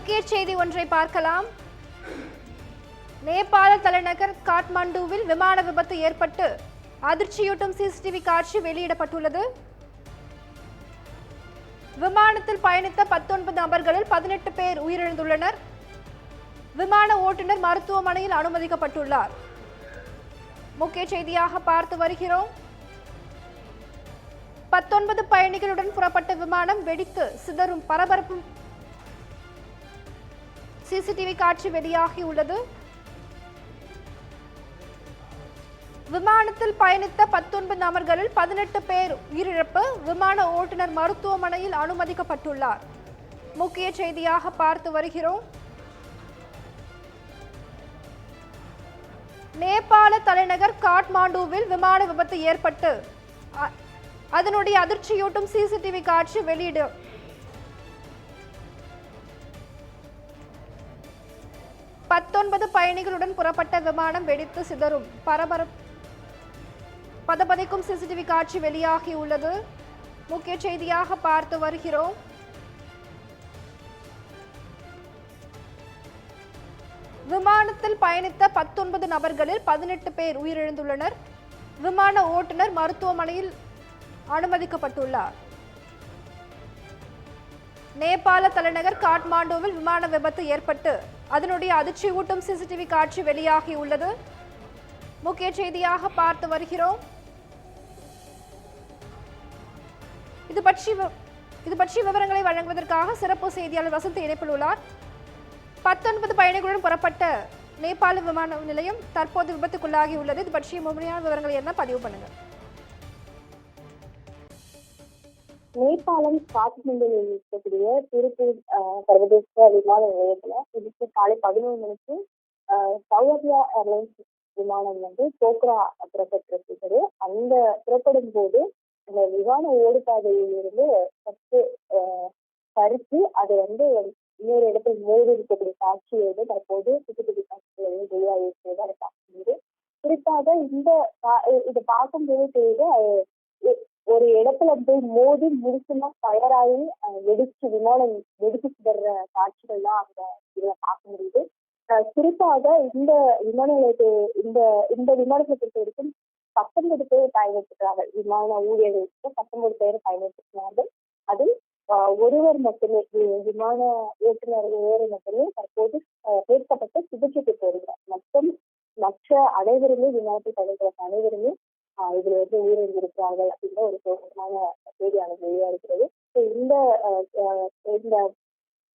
முக்கிய செய்தி ஒன்றை பார்க்கலாம். நேபாள தலைநகர் காட்மாண்டுவில் விமான விபத்து ஏற்பட்டு அதிர்ச்சியூட்டும் சிசிடிவி காட்சி வெளியிடப்பட்டுள்ளது. விமானத்தில் பயணித்த பத்தொன்பது நபர்களில் பதினெட்டு பேர் உயிரிழந்துள்ளனர். விமான ஓட்டுநர் மருத்துவமனையில் அனுமதிக்கப்பட்டுள்ளார். முக்கிய செய்தியாக பார்த்து வருகிறோம். பத்தொன்பது பயணிகளுடன் புறப்பட்ட விமானம் வெடித்து சிதறும் பரபரப்பு சிசிடிவி காட்சி வெளியாகியுள்ளது விமானத்தில் பயணித்த பத்தொன்பது நபர்களில் பதினெட்டு பேர் உயிரிழப்பு. விமான ஓட்டுநர் மருத்துவமனையில் அனுமதிக்கப்பட்டுள்ளார். முக்கிய செய்தியாக பார்த்து வருகிறோம். நேபாள தலைநகர் காட்மாண்டுவில் விமான விபத்து ஏற்பட்டு அதனுடைய அதிர்ச்சியூட்டும் சிசிடிவி காட்சி வெளியிடு பத்தொன்பது பயணிகளுடன் புறப்பட்ட விமானம் வெடித்து சிதறும். பரபரப்பு பதபதைக்கும் சிசிடிவி காட்சி வெளியாகி உள்ளது முக்கிய செய்தியாக பார்த்து வருகிறோம். விமானத்தில் பயணித்த பத்தொன்பது நபர்களில் பதினெட்டு பேர் உயிரிழந்துள்ளனர். விமான ஓட்டுநர் மருத்துவமனையில் அனுமதிக்கப்பட்டுள்ளார். நேபாள தலைநகர் காட்மாண்டுவில் விமான விபத்து ஏற்பட்டு அதனுடைய அதிர்ச்சி ஊட்டும் சிசிடிவி காட்சி வெளியாகி உள்ளது. முக்கிய செய்தியாக பார்த்து வருகிறோம். இது பற்றி வி- இது பற்றிய விவரங்களை வழங்குவதற்காக சிறப்பு செய்தியாளர் வசந்த் இணைப்பில் உள்ளார். பத்தொன்பது பயணிகளுடன் புறப்பட்ட நேபாள விமான நிலையம் தற்போது விபத்துக்குள்ளாகி உள்ளது இது பற்றிய முழுமையான விவரங்களை என்ன பதிவு பண்ணுங்கள் நேபாளம் காத்மண்டுவில் இருக்கக்கூடிய திருப்பூர் சர்வதேச விமான நிலையத்துல இதுக்கு காலை பதினோரு மணிக்கு சௌரியா ஏர்லைன்ஸ் விமானம் வந்து போக்ரா புறப்பட்டிருக்கிறது அந்த புறப்படும் போது அந்த விமான ஓடுபாதையில் இருந்து ஃபஸ்ட்டு பறித்து அதை வந்து இன்னொரு இடத்தில் மோதி இருக்கக்கூடிய காட்சியை வந்து தற்போது சிசிடிவி காட்சிகள் வந்து வெளியாகி இருக்கிறது அதை குறிப்பாக இந்த இதை பார்க்கும்போது தெரியுது ஒரு இடத்துல போய் மோதி முடிச்சுன்னா தயாராகி அஹ், வெடிச்சு விமானம் வெடிச்சு சிதற காட்சிகள் தான் அந்த இதுல பார்க்க முடியுது. குறிப்பாக இந்த விமான நிலையத்தை இந்த இந்த விமானத்தை பொறுத்த வரைக்கும் பத்தொன்பது பேர் பயணித்திருக்கிறார்கள். விமான ஊழியர்களுக்கு பத்தொன்பது பேர் பயணித்திருக்கிறார்கள். அதில் ஒருவர் மட்டுமே விமான ஓட்டுநர் ஒருவர் மட்டுமே தற்போது அஹ், சேர்க்கப்பட்டு சிகிச்சை பெற்று வருகிறார் மற்ற அனைவருமே விமானத்தில் பயணிக்கிற அனைவருமே இதுல வந்து உயிரிழந்திருக்கிறார்கள் அப்படின்ற ஒரு சோகமான செய்தியானது வெளியா இருக்கிறது இந்த இந்த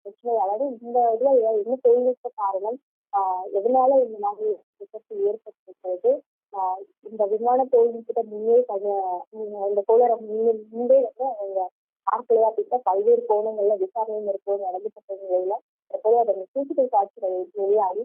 பிரச்சனை அதாவது இந்த இதுல என்ன தொழில்நுட்ப காரணம் ஆஹ் எதனால இந்த மாதிரி விபத்து ஏற்பட்டிருக்கிறது? ஆஹ் இந்த விமான தொழில்நுட்பத்தை முன்னே இந்த கோளரம் முன்னே முன்பே வந்து அவங்க பார்க்கலையா அப்படின்ற பல்வேறு கோணங்கள்ல விசாரணை மேற்கொண்டு நடந்துட்டு நிலையில தற்போது அதன் சிசிடிவி காட்சிகள் வெளியாகி